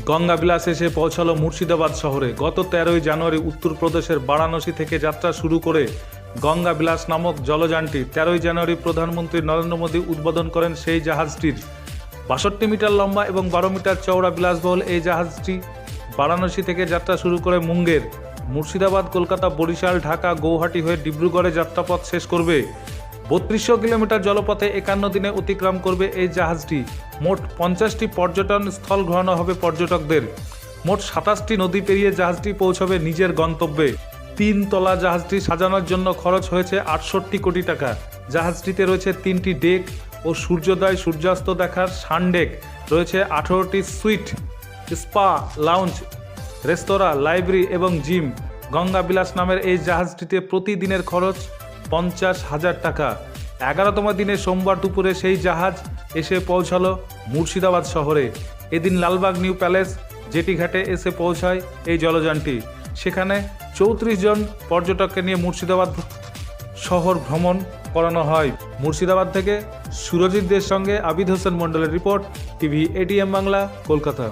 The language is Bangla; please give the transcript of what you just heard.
গঙ্গা বিলাস এসে পৌঁছালো মুর্শিদাবাদ শহরে। গত তেরোই জানুয়ারি উত্তরপ্রদেশের বারাণসী থেকে যাত্রা শুরু করে গঙ্গা বিলাস নামক জলযানটি তেরোই জানুয়ারি প্রধানমন্ত্রী নরেন্দ্র মোদী উদ্বোধন করেন সেই জাহাজটির। বাষট্টি মিটার লম্বা এবং বারো মিটার চওড়া বিলাসবহুল এই জাহাজটি বারাণসী থেকে যাত্রা শুরু করে মুঙ্গের। মুর্শিদাবাদ, কলকাতা, বরিশাল, ঢাকা, গৌহাটি হয়ে ডিব্রুগড়ে যাত্রাপথ শেষ করবে। বত্রিশশো কিলোমিটার জলপথে একান্ন দিনে অতিক্রম করবে এই জাহাজটি। মোট পঞ্চাশটি পর্যটন স্থল ঘোরানো হবে পর্যটকদের। মোট সাতাশটি নদী পেরিয়ে জাহাজটি পৌঁছবে নিজের গন্তব্যে। তিন তলা জাহাজটি সাজানোর জন্য খরচ হয়েছে আটষট্টি কোটি টাকা। জাহাজটিতে রয়েছে তিনটি ডেক ও সূর্যোদয় সূর্যাস্ত দেখার সানডেক রয়েছে আঠেরোটি সুইট, স্পা, লাউঞ্জ, রেস্তোরাঁ, লাইব্রেরি এবং জিম। গঙ্গা বিলাস নামের এই জাহাজটিতে প্রতিদিনের খরচ পঞ্চাশ হাজার টাকা। এগারোতম দিনে সোমবার দুপুরে সেই জাহাজ এসে পৌঁছালো মুর্শিদাবাদ শহরে। এদিন লালবাগ নিউ প্যালেস জেটিঘাটে এসে পৌঁছায় এই জলযানটি। সেখানে চৌত্রিশ জন পর্যটককে নিয়ে মুর্শিদাবাদ শহর ভ্রমণ করানো হয়। মুর্শিদাবাদ থেকে সুরজিৎদের সঙ্গে আবিদ হোসেন মণ্ডলের report, TV ATN Bangla, Kolkata.